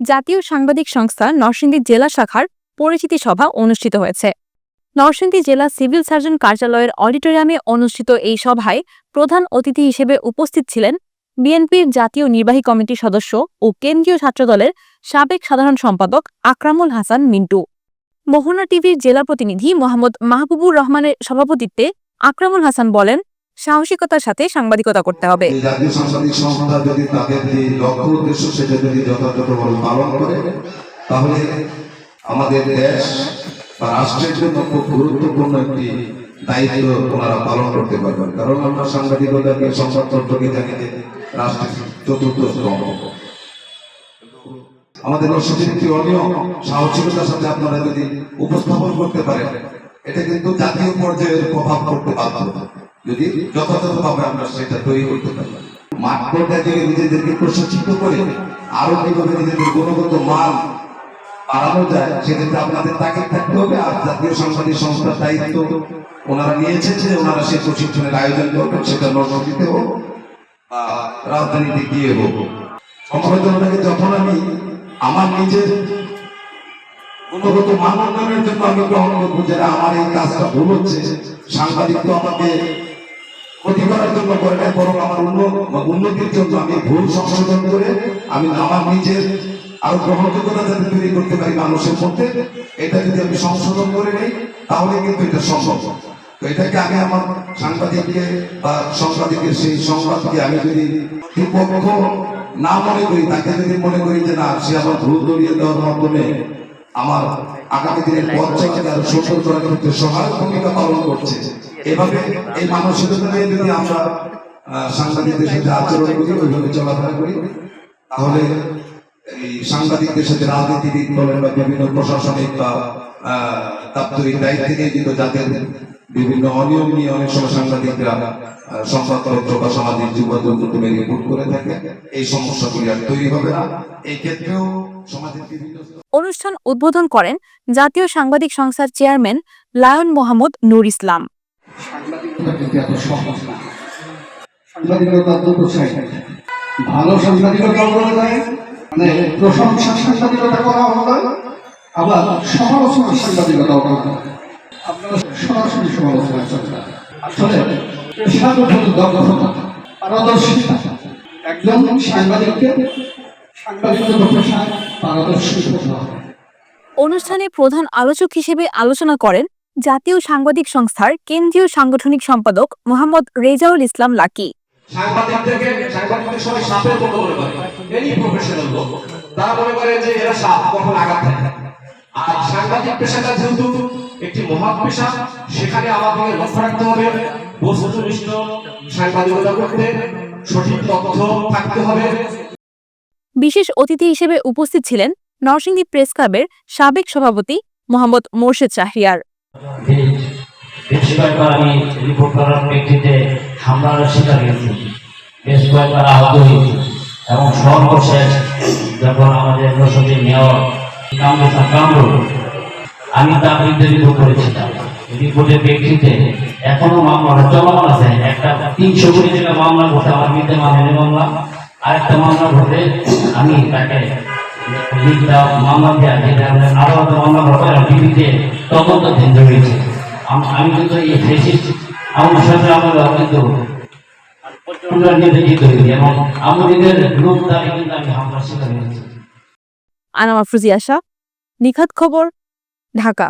জাতীয় সাংবাদিক সংস্থা নরসিংদী জেলা শাখার পরিচিতি সভা অনুষ্ঠিত হয়েছে। নরসিংদী জেলা সিভিল সার্জন কার্যালয়ের অডিটোরিয়ামে অনুষ্ঠিত এই সভায় প্রধান অতিথি হিসেবে উপস্থিত ছিলেন বিএনপির জাতীয় নির্বাহী কমিটির সদস্য ও কেন্দ্রীয় ছাত্রদলের সাবেক সাধারণ সম্পাদক আকরামুল হাসান মিন্টু। মোহনা টিভির জেলা প্রতিনিধি মোহাম্মদ মাহবুবুর রহমানের সভাপতিত্বে আকরামুল হাসান বলেন সাহসিকতার সাথে সাংবাদিকতা করতে হবে। সাংবাদিক সংস্থা যদি লক্ষ্য যদি পালন করে, তাহলে আমাদের দেশ বা রাষ্ট্রের জন্য খুব গুরুত্বপূর্ণ একটি দায়িত্ব ওনারা পালন করতে পারবেন। কারণ আমরা সাংবাদিকতাকে সংবাদপত্রকে জানি যে রাষ্ট্রের চতুর্থ স্তম্ভ। আমাদের একটি অনিয়ম, সাহসিকতার সাথে আপনারা যদি উপস্থাপন করতে পারেন, এটা কিন্তু জাতীয় পর্যায়ের প্রভাব করতে বাধ্য। যদি যথাযথভাবে আমরা সেটা তৈরি করতে পারি। মাঠ পর্যায়ে থেকে নিজেদেরকে প্রশিক্ষিত করে আরও কীভাবে নিজেদের গুণগত মান বাড়ানো যায় সেক্ষেত্রে আপনাদের তাগিদ থাকতে হবে। আর জাতীয় সাংবাদিক সংস্থার দায়িত্ব ওনারা নিয়েছেন যে ওনারা সেই প্রশিক্ষণের আয়োজন করবেন সেটা নরসিংদীতে হোক বা রাজধানীতে গিয়ে হোক। সংবাদদাতাকে যখন আমি আমার নিজের গুণগত মান উন্নয়নের জন্য আমি গ্রহণ করব যে না, আমার এই কাজটা ভুল হচ্ছে সাংবাদিক তো আমাকে ক্ষতি করার জন্য করে নাই বরং আমার উন্ন- উন্নতির জন্য আমি ভুল সংশোধন করে আমি আমার নিজের আরও গ্রহণযোগ্যতা যাতে তৈরি করতে পারি মানুষের মধ্যে, এটা যদি আমি সংশোধন করে নেই, তাহলে কিন্তু এটা সম্ভব তো এটাকে আমি আমার সাংবাদিককে বা সাংবাদিকের সেই সংবাদকে আমি যদি বিপক্ষ না মনে করি, তাকে যদি মনে করি যে না, সে আমার ভুল ধরিয়ে দেওয়ার মাধ্যমে আমার আগামী দিনের আরও সুন্দর করার ক্ষেত্রে সহায়ক ভূমিকা পালন করছে। এভাবে এই মানসিকতা নিয়ে যদি আমরা সাংবাদিকদের সাথে আচরণ করি, ওইভাবে চলাফেরা করি, তাহলে এই সাংবাদিকদের সাথে রাজনীতিবিদ বলেন বা বিভিন্ন প্রশাসনিক বা দাপ্তরিক দায়িত্বে নিয়োজিত যাদের বিভিন্ন অনিয়ম নিয়ে অনেক সময় সাংবাদিকরা সংবাদপত্র বা সামাজিক যোগাযোগ মাধ্যমে রিপোর্ট করে থাকে এই সমস্যাগুলি আর তৈরি হবে না। এই ক্ষেত্রেও অনুষ্ঠান উদ্বোধন করেন জাতীয় সাংবাদিক সংস্থার চেয়ারম্যান লায়ন মোহাম্মদ নূর ইসলাম। সাংবাদিকতা কিন্তু এত সহজ না। সাংবাদিকতা দুটো সাইড ভালো সাংবাদিকতা মানে প্রশংসা সাংবাদিকতা করা হয় আবার সমালোচনা সাংবাদিকতাও করা আপনারা সরাসরি সমালোচনা আসলে পেশাগত দক্ষতা পারদর্শিতা একজন সাংবাদিককে সাংবাদিকতা পেশায় পারদর্শী অনুষ্ঠানে প্রধান আলোচক হিসেবে আলোচনা করেন জাতীয় সাংবাদিক সংস্থার কেন্দ্রীয় সাংগঠনিক সম্পাদক মোহাম্মদ রেজাউল ইসলাম লাকি। সাংবাদিকদেরকে সাংবাদিকদের সবাই সাপের মতো মনে করে। এনি প্রফেশনাল লোক তারা মনে করে যে এরা সাপ কখন আঘাত থাকে আর সাংবাদিক পেশাটা যেহেতু একটি মহৎ পেশা সেখানে আমাদের লক্ষ্য রাখতে হবে। বস্তুনিষ্ঠ সাংবাদিকতা করতে সঠিক তথ্য থাকতে হবে। বিশেষ অতিথি হিসেবে উপস্থিত ছিলেন নরসিংদী প্রেস ক্লাবের সাবেক সভাপতি মোহাম্মদ মোর্শেদ শাহরিয়ার। বেশ কয়েকবার আমি রিপোর্ট করার প্রেক্ষিতে হামলার শিকার হয়েছি। বেশ কয়েকবার আহত হয়েছি। এবং সর্বশেষ যখন আমাদের মেয়র আমি তার বিরুদ্ধে করেছিলাম। রিপোর্টের প্রেক্ষিতে এখনও মামলা চলমান আছে। একটা তিনশো কোটি টাকা মামলা করতে আমার বিরুদ্ধে মামলা মামলা। আরেকটা মামলা করতে আমি তাকে মামলা দেওয়া যেটা আদালত মামলা করতে টিভিতে তদন্ত কেন্দ্র হয়েছে আম- কিন্তু এই ফেসিস্ট আমার সাথে আমার কিন্তু নির্যাতিত হয়েছি, এবং আমাদের গ্রুপ দ্বারা কিন্তু আমি হামলার শিকার হয়েছি। আনামা ফ্রুজি আশা। নিখাত খবর ঢাকা।